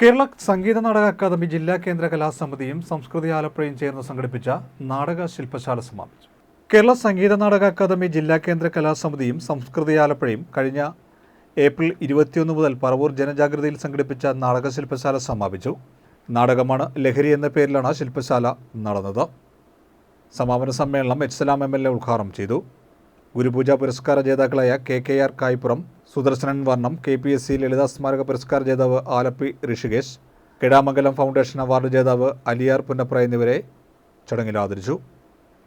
Kerala Sangeetha Nataka academy ജില്ലാ കേന്ദ്ര കലാസമിതിയും സംസ്കൃതി ആലപ്പുഴയും ചേർന്ന് സംഘടിപ്പിച്ച നാടക ശില്പശാല സമാപിച്ചു. കേരള സംഗീത നാടക അക്കാദമി ജില്ലാ കേന്ദ്ര കലാസമിതിയും സംസ്കൃതി ആലപ്പുഴയും കഴിഞ്ഞ ഏപ്രിൽ ഇരുപത്തിയൊന്ന് മുതൽ പറവൂർ ജനജാഗ്രതയിൽ സംഘടിപ്പിച്ച നാടക ശില്പശാല സമാപിച്ചു. നാടകമാണ് ലഹരി എന്ന പേരിലാണ് ശില്പശാല നടന്നത്. സമാപന സമ്മേളനം H Salam M L A ഉദ്ഘാടനം ചെയ്തു. ഗുരുപൂജ പുരസ്കാര ജേതാക്കളായ K K R Kaipuram Sudarshanan വർണം K P S C Lalitha സ്മാരക പുരസ്കാര ജേതാവ് ആലപ്പി ഋഷികേശ് കിടാമംഗലം ഫൗണ്ടേഷൻ അവാർഡ് ജേതാവ് അലിയാർ പുന്നപ്ര എന്നിവരെ ചടങ്ങിൽ ആദരിച്ചു.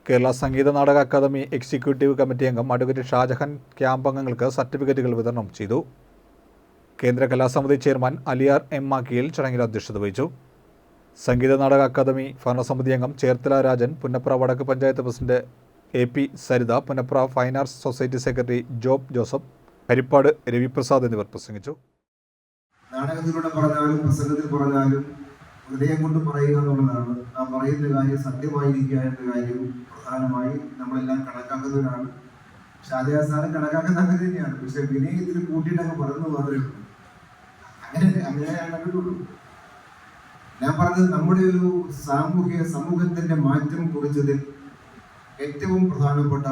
Kerala Sangeetha Nataka academy executive committee അംഗം അഡ്വക്കേറ്റ് ഷാജഹാൻ ക്യാമ്പ് അംഗങ്ങൾക്ക് സർട്ടിഫിക്കറ്റുകൾ വിതരണം ചെയ്തു. കേന്ദ്ര കലാസമിതി ചെയർമാൻ അലിയാർ എം മാക്കിയിൽ ചടങ്ങിൽ അധ്യക്ഷത വഹിച്ചു. സംഗീത നാടക അക്കാദമി ഭരണസമിതി അംഗം ചേർത്തല രാജൻ പുന്നപ്ര വടക്ക് panchayat president A P Saritha Punnapra fine arts society secretary Job Joseph Haripad Raviprasad എന്നിവർ പ്രസംഗിച്ചു. നാടകത്തിലൂടെ പറഞ്ഞാലും പ്രസംഗത്തിൽ പറഞ്ഞാലും ഹൃദയം കൊണ്ട് പറയുക എന്നുള്ളതാണ്. ആ പറയുന്ന കാര്യം സത്യമായിരിക്കുക എന്ന കാര്യം പ്രധാനമായി നമ്മളെല്ലാം കണക്കാക്കുന്നവരാണ്. ഷാജഹാൻ സാറും കണക്കാക്കുന്ന അങ്ങനെ തന്നെയാണ്. പക്ഷെ വിനയത്തിൽ കൂട്ടിയിട്ടങ്ങ് പറഞ്ഞു മാത്രമേ ഉള്ളൂ. അങ്ങനെ അങ്ങനെയാണ് കണ്ടിട്ടുള്ളൂ ഞാൻ പറഞ്ഞത് നമ്മുടെ ഒരു സാമൂഹിക സമൂഹത്തിന്റെ മാറ്റം കുറിച്ചതിൽ ഏറ്റവും പ്രധാനപ്പെട്ട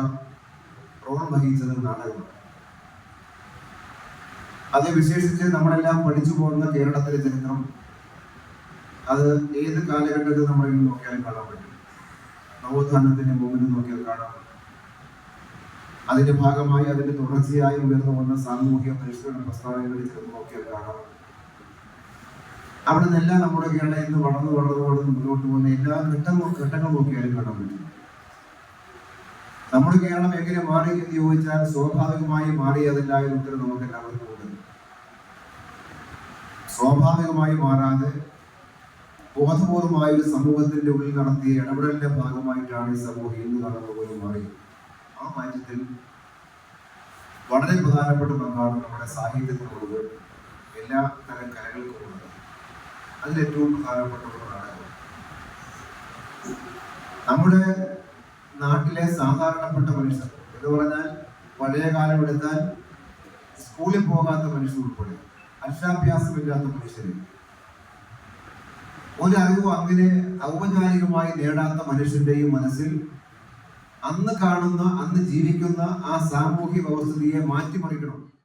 റോൾ വഹിച്ചത് നാടകമാണ്. അത് വിശേഷിച്ച് നമ്മളെല്ലാം പഠിച്ചു പോകുന്ന കേരളത്തിലെ ചരിത്രം. അത് ഏത് കാലഘട്ടത്തിൽ നമ്മൾ നോക്കിയാലും കാണാൻ പറ്റും. നവോത്ഥാനത്തിന്റെ മുമ്പിൽ നോക്കിയാൽ കാണാം. അതിന്റെ ഭാഗമായി അതിന്റെ തുടർച്ചയായി ഉയർന്നു വന്ന സാമൂഹിക പരിഷ്കരണ പ്രസ്താവനകളിൽ ചേർന്ന് നോക്കിയാൽ കാണാം. അവിടെ നിന്നെല്ലാം നമ്മുടെ കേരളം ഇന്ന് വളർന്നു വളർന്നു വളർന്ന് മുന്നോട്ട് പോകുന്ന എല്ലാ ഘട്ടങ്ങൾ ഘട്ടങ്ങൾ നോക്കിയാലും കാണാൻ പറ്റും. നമ്മുടെ കേരളം എങ്ങനെ മാറി എന്ന് ചോദിച്ചാൽ സ്വാഭാവികമായി മാറിയതല്ല എന്നുള്ളത് നമുക്ക് എല്ലാവർക്കും സ്വാഭാവികമായി മാറാതെ ബോധപൂർവമായ ഒരു സമൂഹത്തിന്റെ ഉള്ളിൽ നടത്തിയ ഇടപെടലിന്റെ ഭാഗമായിട്ടാണ് ഈ സമൂഹം ഇന്ന് കടന്നുപോയി മാറി. ആ മാറ്റത്തിൽ വളരെ പ്രധാനപ്പെട്ട പങ്കാണ് നമ്മുടെ സാഹിത്യത്തിനുള്ളത്. എല്ലാ തരം കലകൾക്കും ഉള്ളത്. അതിലേറ്റവും പ്രധാനപ്പെട്ട ഒരു നാടകം നമ്മുടെ നാട്ടിലെ സാധാരണപ്പെട്ട മനുഷ്യർ എന്ന് പറഞ്ഞാൽ പഴയ കാലം എടുത്താൽ സ്കൂളിൽ പോകാത്ത മനുഷ്യർ ഉൾപ്പെടെ. അക്ഷരാഭ്യാസമില്ലാത്ത മനുഷ്യര് ഒരറിവും അങ്ങനെ ഔപചാരികമായി നേടാത്ത മനുഷ്യന്റെയും മനസ്സിൽ അന്ന് കാണുന്ന അന്ന് ജീവിക്കുന്ന ആ സാമൂഹ്യ വ്യവസ്ഥിതിയെ മാറ്റിമറിക്കണം.